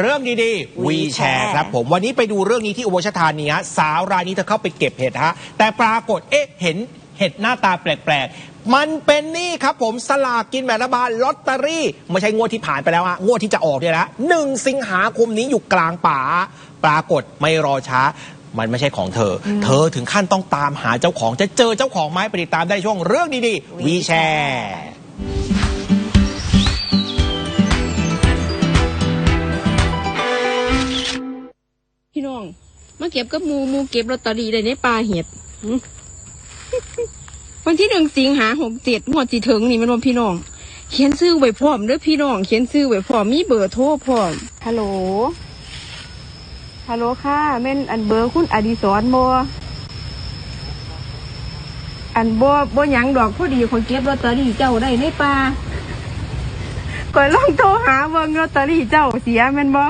เรื่องดีๆวีแชร์ WeChat ครับผมวันนี้ไปดูเรื่องนี้ที่อุบลราชธานีฮะสาวรายนี้เธอเข้าไปเก็บเห็ดฮะแต่ปรากฏเอ๊ะเห็นเห็ดหน้าตาแปลกๆ มันเป็นนี่ครับผมสลากกินแบ่งรัฐบาลลอตเตอรี่ไม่ใช่งวดที่ผ่านไปแล้วฮะงวดที่จะออกเนี่ยนะหนึ่งสิงหาคมนี้อยู่กลางป่า ปรากฏไม่รอช้ามันไม่ใช่ของเธอ เธอถึงขั้นต้องตามหาเจ้าของจะเจอเจ้าของไหมไปติดตามได้ช่วงเรื่องดีๆวีแชร์ มาเก็บกับมูมูเก็บลอตเตอรี่ได้ในป่าเห็ดวันที่หนึ่งสิงหาหกเจ็ดหวดจีถึงนี่มันว่าพี่น้อง เขียนซื้อไว้พร้อมเด้อพี่น้อง เขียนซื้อไว้พร้อมมีเบอร์โทรพร้อมฮัลโหลฮัลโหลค่ะแม่นอันเบอร์คุณอดิศรบ่อันบ่บ่หยังดอกพอดีคนเก็บลอตเตอรี่เจ้าได้ในป่าก่อยลองโทรหาเบิ่งลอตเตอรี่เจ้าเสียแม่นบ่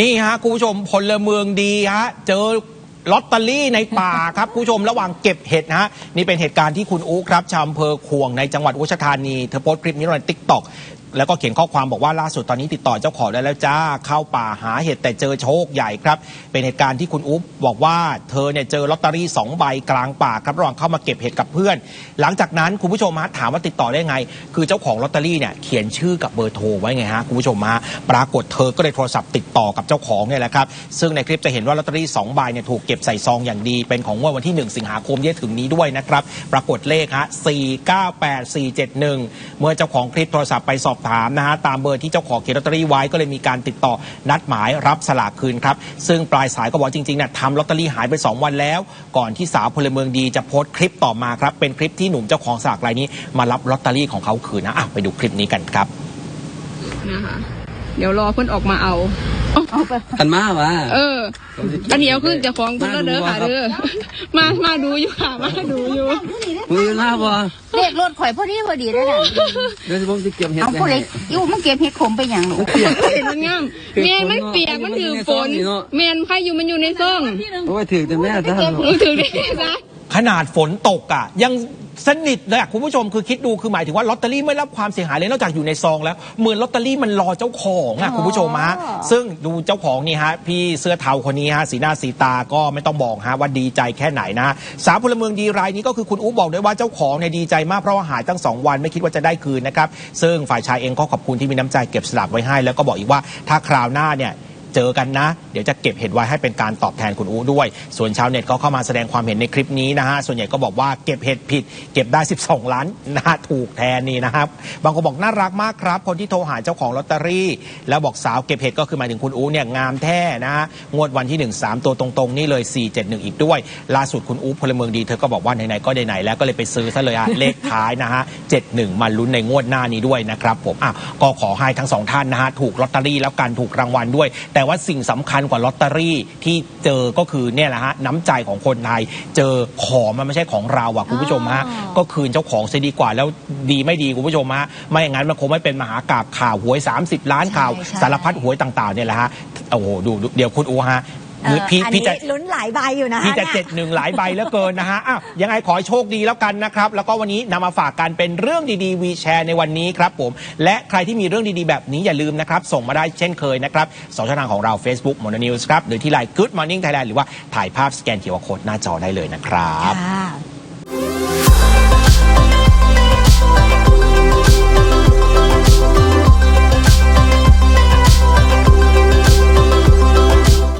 นี่ฮะคุณผู้ชมพลเมืองดีฮะเจอลอตเตอรี่ในป่าครับคุณผู้ชมระหว่างเก็บเห็ดนะฮะนี่เป็นเหตุการณ์ที่คุณอู๋ครับชาวอำเภอขวงในจังหวัดอุชธานี เธอโพสต์คลิปนี้ลงในทิกตอก แล้วก็เขียนข้อความบอกว่าล่าสุดตอนนี้ติดต่อเจ้าของได้แล้วจ้าเข้าป่าหาเห็ดแต่เจอโชคใหญ่ครับ เป็นเหตุการณ์ที่คุณอุ๊บบอกว่าเธอเนี่ยเจอลอตเตอรี่สองใบกลางป่าครับระหว่างเข้ามาเก็บเห็ดกับเพื่อน หลังจากนั้นคุณผู้ชมฮะถามว่าติดต่อได้ไง คือเจ้าของลอตเตอรี่เนี่ยเขียนชื่อกับเบอร์โทรไว้ไงฮะคุณผู้ชมฮะปรากฏเธอก็เลยโทรศัพท์ติดต่อกับเจ้าของเนี่ยแหละครับซึ่งในคลิปจะเห็นว่าลอตเตอรี่สองใบเนี่ยถูกเก็บใส่ซองอย่างดีเป็นของวันที่ 1 สิงหาคมที่ถึงนี้ด้วยนะครับปรากฏเลขฮะ498471 เมื่อเจ้าของคลิปโทรศัพท์ไปสอบถามนะฮะตามเบอร์ที่เจ้าของเขียนลอตเตอรี่ไว้ก็เลยมีการติดต่อนัดหมายรับสลากคืนครับซึ่งปลายสายก็บอกจริงๆเนี่ยทำลอตเตอรี่หายไป 2 วันแล้ว ก่อนที่สาวพลเมืองดีจะโพสต์คลิปต่อมาครับเป็นคลิปที่หนุ่มเจ้าของสลากรายนี้มารับลอตเตอรี่ของเขาคืนนะอะไปดูคลิปนี้กันครับนะคะ เดี๋ยวรอเพิ่นออกมาเอาอันมาวะเอออันนี้เอาขึ้นจะฟ้องคุณแล้วเด้อค่ะเด้อมามาดูอยู่ค่ะมาดูอยู่มือหน้าบ่เลขรถข่อยพอดีพอดีได้แหละเดี๋ยวผมจะเก็บเห็ดเอาไปผู้ใดให้อยู่มันเก็บเห็ดขมไปอย่างหนูเห็นมันงามแมนมันเปียกมันถือฝนแมนใครอยู่มันอยู่ในซ่องโอ้ยถือแต่แม่ท่านหนูถือได้ซะขนาดฝนตกอะยัง สนิทเลยอะคุณผู้ชมคือคิดดูคือหมายถึงว่าลอตเตอรี่ไม่รับความเสียหายเลยนอกจากอยู่ในซองแล้วเหมือนลอตเตอรี่มันรอเจ้าของอะคุณผู้ชมฮะซึ่งดูเจ้าของนี่ฮะพี่เสื้อเทาคนนี้ฮะสีหน้าสีตาก็ไม่ต้องบอกฮะว่าดีใจแค่ไหนนะสาวพลเมืองดีรายนี้ก็คือคุณอุ๊บบอกด้วยว่าเจ้าของเนี่ยดีใจมากเพราะว่าหายตั้งสองวันไม่คิดว่าจะได้คืนนะครับซึ่งฝ่ายชายเองก็ขอบคุณที่มีน้ำใจเก็บสลากไว้ให้ แล้วก็บอกอีกว่าถ้าคราวหน้าเนี่ย เจอกันนะ เดี๋ยวจะเก็บเห็ดไว้ให้เป็นการตอบแทนคุณอูด้วย ส่วนชาวเน็ตก็เข้ามาแสดงความเห็นในคลิปนี้นะฮะ ส่วนใหญ่ก็บอกว่าเก็บเห็ดผิด เก็บได้ 12 ล้านนะฮะถูกแทนนี่นะครับ บางคนบอกน่ารักมากครับ คนที่โทรหาเจ้าของลอตเตอรี่ แล้วบอกสาวเก็บเห็ดก็คือหมายถึงคุณอูเนี่ยงามแท้นะฮะงวดวันที่ 1 3 ตัวตรงๆ นี่เลย 471 อีกด้วย ล่าสุดคุณอูพลเมืองดีเธอก็บอกว่าไหนๆก็ไหนๆแล้วก็เลยไปซื้อซะเลยฮะเลขท้ายนะฮะ71มาลุ้นในงวดหน้านี้ด้วยนะครับผมอะก็ขอให้ทั้งสองท่านนะฮะถูกลอตเตอรี่แล้วกันถูกรางวัลด้วยแต่ว่าสิ่งสำคัญกว่าลอตเตอรี่ที่เจอก็คือเนี่ยแหละฮะน้ำใจของคนไทยเจอของมันไม่ใช่ของเราอะคุณผู้ชมฮะก็คืนเจ้าของเสียดีกว่าแล้วดีไม่ดีคุณผู้ชมฮะไม่อย่างนั้นมันคงไม่เป็นมหากราบข่าวหวย 30 ล้านข่าวใช่ใช่สารพัดหวยต่างๆเนี่ยแหละฮะโอ้โหดูดูเดี๋ยวคุณอูฮะ เออพี่อันพี่นี้จะลุ้นหลายใบอยู่นะพี่จะนี่ยเจ็ดหนึ่งหลายใบเหลือเกินนะฮะอ้าวยังไงขอให้โชคดีแล้วกันนะครับ แล้วก็วันนี้นำมาฝากกันเป็นเรื่องดีๆวีแชร์ในวันนี้ครับผม และใครที่มีเรื่องดีๆแบบนี้อย่าลืมนะครับ ส่งมาได้เช่นเคยนะครับสองช่องทางของเรา Facebook m o n o News ครับหรือที่ไลน์ Good Morning Thailand หรือว่าถ่ายภาพสแกนเขียวโคดหน้าจอได้เลยนะครับค่ะ